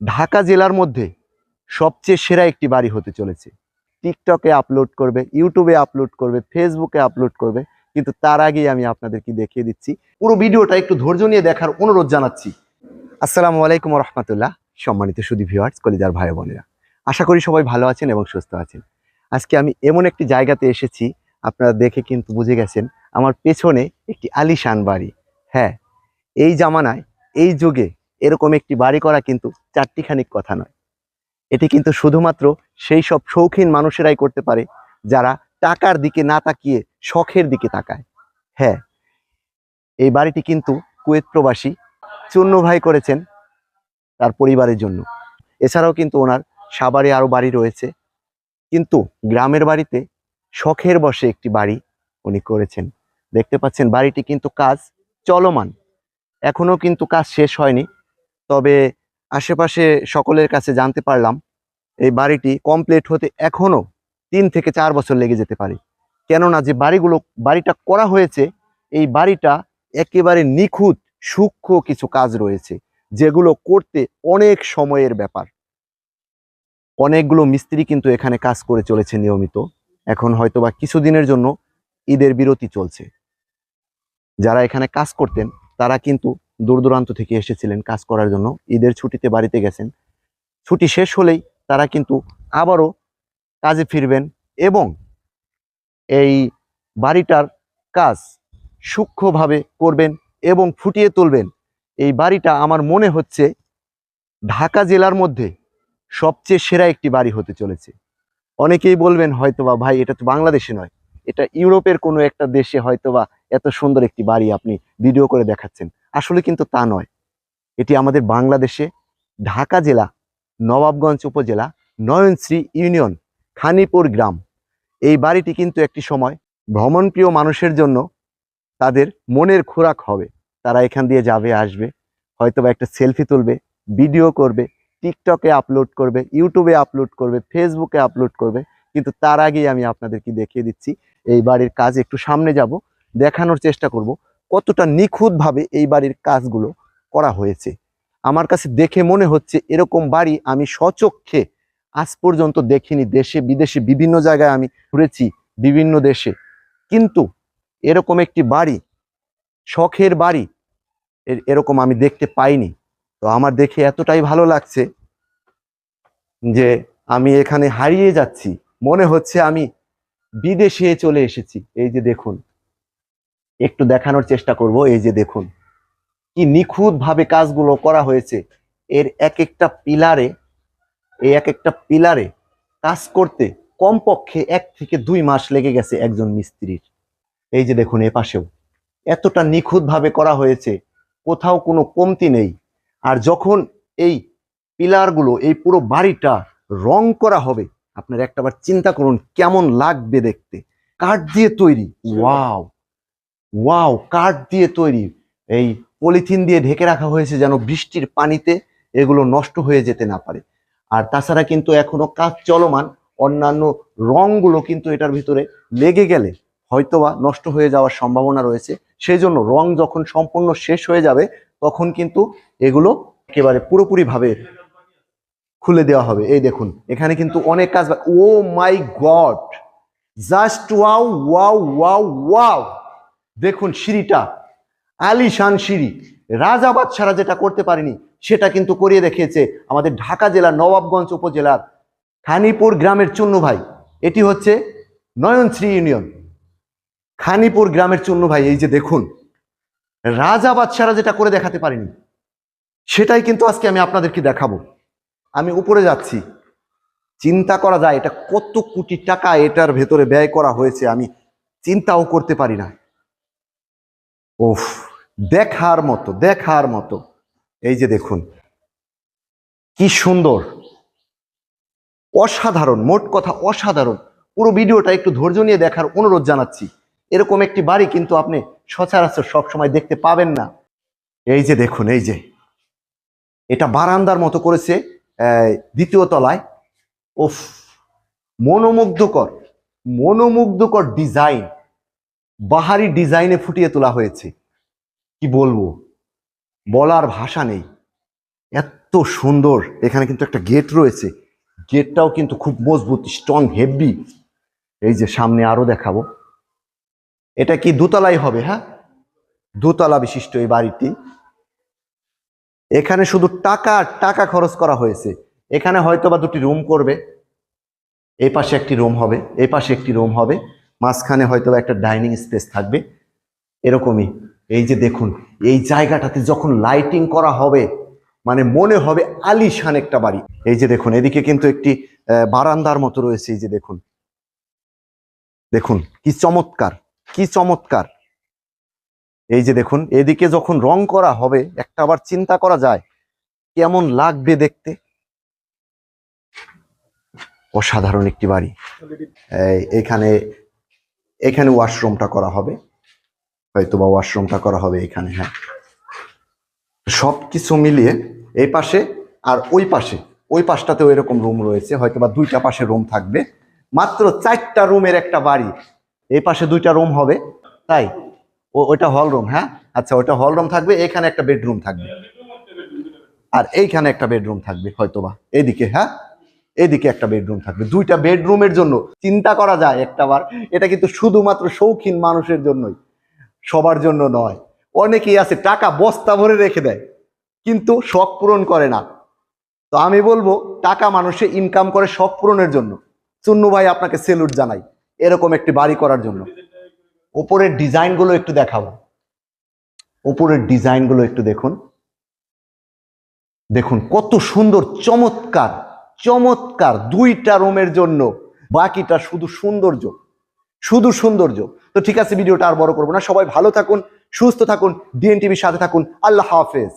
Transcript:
ঢাকা জেলার মধ্যে সবচেয়ে সেরা একটি বাড়ি হতে চলেছে। টিকটকে আপলোড করবে, ইউটিউবে আপলোড করবে ফেসবুকে আপলোড করবে, কিন্তু তার আগেই আমি আপনাদেরকে দেখিয়ে দিচ্ছি। পুরো ভিডিওটা একটু ধৈর্য নিয়ে দেখার অনুরোধ জানাচ্ছি। আসসালামু আলাইকুম রহমতুল্লাহ সম্মানিত সুদী ভিউয়ার্স কলিজার ভাই বোনেরা। আশা করি সবাই ভালো আছেন এবং সুস্থ আছেন। আজকে আমি এমন একটি জায়গাতে এসেছি, আপনারা দেখে কিন্তু বুঝে গেছেন, আমার পেছনে একটি আলিশান বাড়ি। হ্যাঁ এই জামানায়, এই যুগে এরকম একটি বাড়ি করা কিন্তু চারটিখানিক কথা নয়। এটি কিন্তু শুধুমাত্র সেই সব শৌখিন মানুষেরাই করতে পারে, যারা টাকার দিকে না তাকিয়ে শখের দিকে তাকায়। হ্যাঁ এই বাড়িটি কিন্তু কুয়েত প্রবাসী চূন্য ভাই করেছেন তার পরিবারের জন্য। এছাড়াও কিন্তু ওনার সাবারে আরও বাড়ি রয়েছে। কিন্তু গ্রামের বাড়িতে শখের বসে একটি বাড়ি উনি করেছেন। দেখতে পাচ্ছেন বাড়িটি কিন্তু কাজ চলমান। এখনও কিন্তু কাজ শেষ হয়নি। তবে আশেপাশে সকলের কাছে জানতে পারলাম এই বাড়িটি কমপ্লিট হতে এখনও তিন থেকে চার বছর লেগে যেতে পারে। কেননা যে বাড়িগুলো, বাড়িটা করা হয়েছে, এই বাড়িটা একেবারে নিখুঁত, সূক্ষ্ম কিছু কাজ রয়েছে, যেগুলো করতে অনেক সময়ের ব্যাপার। অনেকগুলো মিস্ত্রি কিন্তু এখানে কাজ করে চলেছে নিয়মিত। এখন হয়তোবা কিছুদিনের জন্য ঈদের বিরতি চলছে। যারা এখানে কাজ করতেন, তারা কিন্তু দূর দূরান্ত থেকে এসেছিলেন কাজ করার জন্য। ঈদের ছুটিতে বাড়িতে গেছেন। ছুটি শেষ হলেই তারা কিন্তু আবারও কাজে ফিরবেন এবং এই বাড়িটার কাজ সূক্ষ্মভাবে করবেন এবং ফুটিয়ে তুলবেন। এই বাড়িটা আমার মনে হচ্ছে ঢাকা জেলার মধ্যে সবচেয়ে সেরা একটি বাড়ি হতে চলেছে। অনেকেই বলবেন, হয়তোবা ভাই, এটা তো বাংলাদেশে নয়। এটা ইউরোপের কোনো একটা দেশে হয়তোবা এত সুন্দর একটি বাড়ি আপনি ভিডিও করে দেখাচ্ছেন। আসলে কিন্তু তা নয়। এটি আমাদের বাংলাদেশে ঢাকা জেলা, নবাবগঞ্জ উপজেলা, নয়নশ্রী ইউনিয়ন, খানিপুর গ্রাম। এই বাড়িটি কিন্তু একটি সময় ভ্রমণপ্রিয় মানুষের জন্য তাদের মনের খোরাক হবে। তারা এখান দিয়ে যাবে, আসবে, হয়তোবা একটা সেলফি তুলবে, ভিডিও করবে, টিকটকে আপলোড করবে, ইউটিউবে আপলোড করবে, ফেসবুকে আপলোড করবে। কিন্তু তার আগেই আমি আপনাদেরকে দেখিয়ে দিচ্ছি, এই বাড়ির কাজ একটু সামনে যাব, দেখানোর চেষ্টা করব। কতটা নিখুঁতভাবে এই বাড়ির কাজগুলো করা হয়েছে। আমার কাছে দেখে মনে হচ্ছে এরকম বাড়ি আমি স্বচক্ষে আজ পর্যন্ত দেখিনি, দেশে, বিদেশে, বিভিন্ন জায়গায় আমি ঘুরেছি, বিভিন্ন দেশে। কিন্তু এরকম একটি বাড়ি, শখের বাড়ি, এর- এরকম আমি দেখতে পাইনি। তো আমার দেখে এতটাই ভালো লাগছে যে আমি এখানে হারিয়ে যাচ্ছি। মনে হচ্ছে আমি বিদেশে চলে এসেছি। এই যে দেখুন একটু দেখানোর চেষ্টা করব এই যে দেখুন। কি নিখুঁত ভাবে কাজগুলো করা হয়েছে। এর এক একটা পিলারে এই এক একটা পিলারে কাজ করতে কমপক্ষে এক থেকে দুই মাস লেগে গেছে একজন মিস্ত্রির। এই যে দেখুন এ পাশেও। এতটা নিখুঁত ভাবে করা হয়েছে কোথাও কোনো কমতি নেই। আর যখন এই পিলারগুলো এই পুরো বাড়িটা রং করা হবে আপনারা একটাবার চিন্তা করুন কেমন লাগবে দেখতে। কাঠ দিয়ে তৈরি। ওয়াও! ওয়াও, কাঠ দিয়ে তৈরি। এই পলিথিন দিয়ে ঢেকে রাখা হয়েছে যেন বৃষ্টির পানিতে এগুলো নষ্ট হয়ে যেতে না পারে। আর তাছাড়া কিন্তু এখনও কাজ চলমান, অন্যান্য রংগুলো কিন্তু এটার ভিতরে লেগে গেলে হয়তোবা নষ্ট হয়ে যাওয়ার সম্ভাবনা রয়েছে। সেই জন্য রং যখন সম্পূর্ণ শেষ হয়ে যাবে, তখন কিন্তু এগুলো একেবারে পুরোপুরিভাবে খুলে দেওয়া হবে। এই দেখুন, এখানে কিন্তু অনেক কাজ ও my god! Just wow wow wow wow! দেখুন সিঁড়িটা, আলিশান সিঁড়ি। রাজা বাদশারা যেটা করতে পারেনি, সেটা কিন্তু করিয়ে দেখিয়েছে আমাদের ঢাকা জেলার নবাবগঞ্জ উপজেলার খানিপুর গ্রামের চুন্নু ভাই। এটি হচ্ছে নয়নশ্রী ইউনিয়ন। খানিপুর গ্রামের চুন্নু ভাই, এই যে দেখুন, রাজা বাদশারা যেটা করে দেখাতে পারেনি, সেটাই কিন্তু আজকে আমি আপনাদেরকে দেখাবো। আমি উপরে যাচ্ছি। চিন্তা করা যায়, এটা কত কোটি টাকা এটার ভেতরে ব্যয় করা হয়েছে, আমি চিন্তাও করতে পারি না। ওফ দেখার মতো দেখার মতো। এই যে দেখুন, কি সুন্দর। অসাধারণ, মোট কথা অসাধারণ। পুরো ভিডিওটা একটু ধৈর্য নিয়ে দেখার অনুরোধ জানাচ্ছি। এরকম একটি বাড়ি কিন্তু আপনি সচরাচর সবসময় দেখতে পাবেন না। এই যে দেখুন, এই যে। এটা বারান্দার মতো করেছে দ্বিতীয় তলায়। ওফ মনোমুগ্ধকর মনোমুগ্ধকর ডিজাইন। বাহারি ডিজাইনে ফুটিয়ে তোলা হয়েছে। কি বলব? বলার ভাষা নেই। এত সুন্দর। এখানে কিন্তু একটা গেট রয়েছে। গেটটাও কিন্তু খুব মজবুত স্ট্রং হেভি এই যে সামনে আরও দেখাবো। এটা কি দোতলাই হবে হ্যাঁ? দোতলা বিশিষ্ট এই বাড়িটি। এখানে শুধু টাকা টাকা খরচ করা হয়েছে। এখানে হয়তো বা দুটি রুম করবে। এই পাশে একটি রুম হবে এই পাশে একটি রুম হবে। মাঝখানে হয়তো একটা ডাইনিং স্পেস থাকবে। এরকমই, এই যে দেখুন, এই জায়গাটাতে যখন লাইটিং করা হবে মানে মনে হবে আলিশান একটা বাড়ি। এই যে দেখুন, এদিকে কিন্তু একটি বারান্দার মতো রয়েছে, এই যে দেখুন। দেখুন, কি চমৎকার কি চমৎকার। এই যে দেখুন, এদিকে যখন রং করা হবে, একটা আবার চিন্তা করা যায়, কেমন লাগবে দেখতে? অসাধারণ একটি বাড়ি। এখানে এখানে ওয়াশরুমটা করা হবে। হয়তো বা ওয়াশরুমটা করা হবে এখানে হ্যাঁ। সব কিছু মিলিয়ে এই পাশে আর ওই পাশে, ওই পাশটাতেও এরকম রুম রয়েছে হয়তো বা দুইটা পাশে রুম থাকবে। মাত্র চারটা রুমের একটা বাড়ি, এই পাশে দুইটা রুম হবে, তাই? ও, ওইটা হল রুম হ্যাঁ? আচ্ছা ওইটা হল রুম থাকবে, এখানে একটা বেডরুম থাকবে। আর এইখানে একটা বেডরুম থাকবে, হয়তোবা। এদিকে হ্যাঁ? এদিকে একটা বেডরুম থাকবে। দুইটা বেডরুমের জন্য চিন্তা করা যায় একটাবার। এটা কিন্তু শুধুমাত্র শৌখিন মানুষের জন্যই, সবার জন্য নয়। অনেকেই আছে, টাকা বস্তা ভরে রেখে দেয়, কিন্তু শখ পূরণ করে না। তো আমি বলব, টাকা মানুষে ইনকাম করে শখ পূরণের জন্য। চুন্নু ভাই আপনাকে সেলুট জানাই, এরকম একটি বাড়ি করার জন্য। ওপরের ডিজাইনগুলো একটু দেখাবো। ওপরের ডিজাইনগুলো একটু দেখুন। দেখুন কত সুন্দর, চমৎকার চমৎকার দুইটা রুমের জন্য, বাকিটা শুধু সৌন্দর্য শুধু সৌন্দর্য। তো ঠিক আছে, ভিডিওটা আর বড় করব না। সবাই ভালো থাকুন, সুস্থ থাকুন ডিএনটিভির সাথে থাকুন। আল্লাহ হাফেজ।